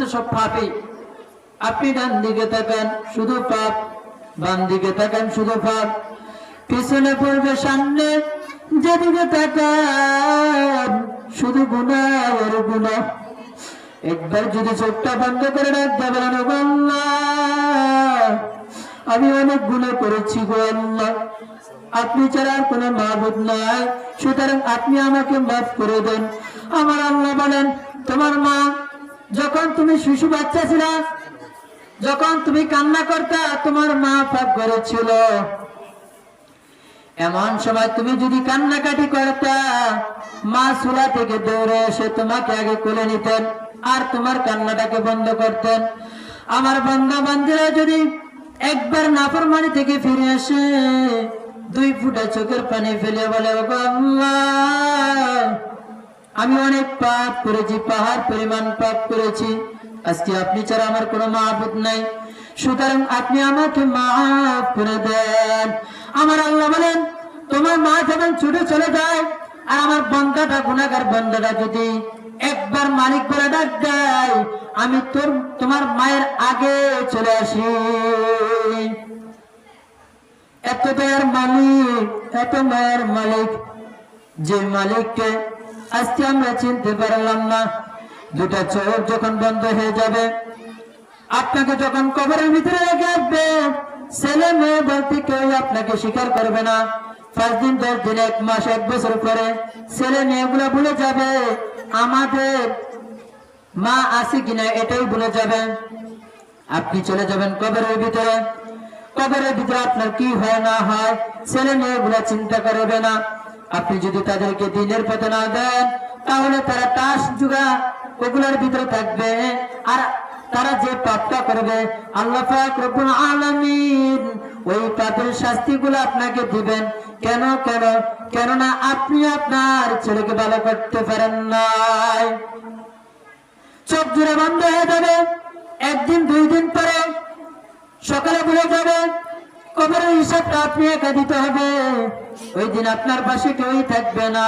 তো সব পাপই আপনি ডান দিকে তাকান, শুধু পাপ। বাম দিকে তাকান, শুধু পাপ। পিছনে পড়বে সামনে, যেদিকে তাকান, শুধু গুণা আর একবার যদি চোখটা বন্ধ করে ডাক দেবেন আমি অনেক গুণা করেছি গো আল্লাহ। আপনি ছাড়া আর কোনো মাহবুদ নাই। সুতরাং আপনি আমাকে মাফ করে দেন। আমার আল্লাহ বলেন, তোমার মা তুমি শিশু বাচ্চা ছিল, যখন তুমি কান্না করতা, তোমার মা পাপ করেছিল। এমন সময় তুমি যদি কান্নাকাটি করতা, মা চুলা থেকে দৌড়ে এসে তোমাকে আগে কোলে নিতেন আর তোমার কান্নাটাকে বন্ধ করতেন। আমার বন্ধা বান্ধবীরা যদি একবার নাফরমানি থেকে ফিরে আসে, দুই ফুটা চোখের পানি ফেলে বলে, "ওগো আল্লাহ আমি অনেক পাপ করেছি, পাহাড় পরিমাণ পাপ করেছি। আজকে আপনি ছাড়া আমার কোনো মাহবুদ নাই। সুতরাং আপনি আমাকে মাফ করে দেন। আমার আল্লাহ বলেন, তোমার মা যখন ছুটে চলে যায়। আর আমার বন্ধাটা গুণাগার বন্ধাটা যদি একবার মালিক বলে ডাক দেয়, আমি তোর, তোমার মায়ের আগে চলে আসি। এত দয়ার মালিক, এত মায়ের মালিক, যে মালিককে আজকে আমরা চিনতে পারলাম না। দুটা চোখ যখন বন্ধ হয়ে যাবে, আপনাকে যখন কবরের ভিতরে রেখে আসবে, ছেলে মেয়ে বলতে কেউ আপনাকে স্বীকার করবে না। পাঁচ দিন, দশ দিন, এক মাস, এক বছর পরে ছেলে মেয়েগুলো ভুলে যাবে, আমাদের মা আছে কিনা এটাই ভুলে যাবে। আপনি চলে যাবেন কবরের ভিতরে। কবরের ভিতরে আপনার কি হয়, না হয়, ছেলে মেয়েগুলা চিন্তা করবে না। আপনি যদি তাদেরকে দিনের পথে না দেন, তাহলে তারা তাস যুগা ওগুলোর ভিতরে থাকবে। আর তারা যে পাপটা করবে, আল্লাহ ওই পাপের আপনাকে দিবেন। কেন কেন? কেননা আপনি আপনার ছেলেকে ভালো করতে পারেন নাই। চোখ জুড়ে বন্ধ হয়ে যাবে। একদিন, দুই দিন পরে সকালে ভুলে যাবে। কবরের হিসাবটা আপনি একা দিতে হবে। ওই দিন আপনার পাশে কেউই থাকবে না।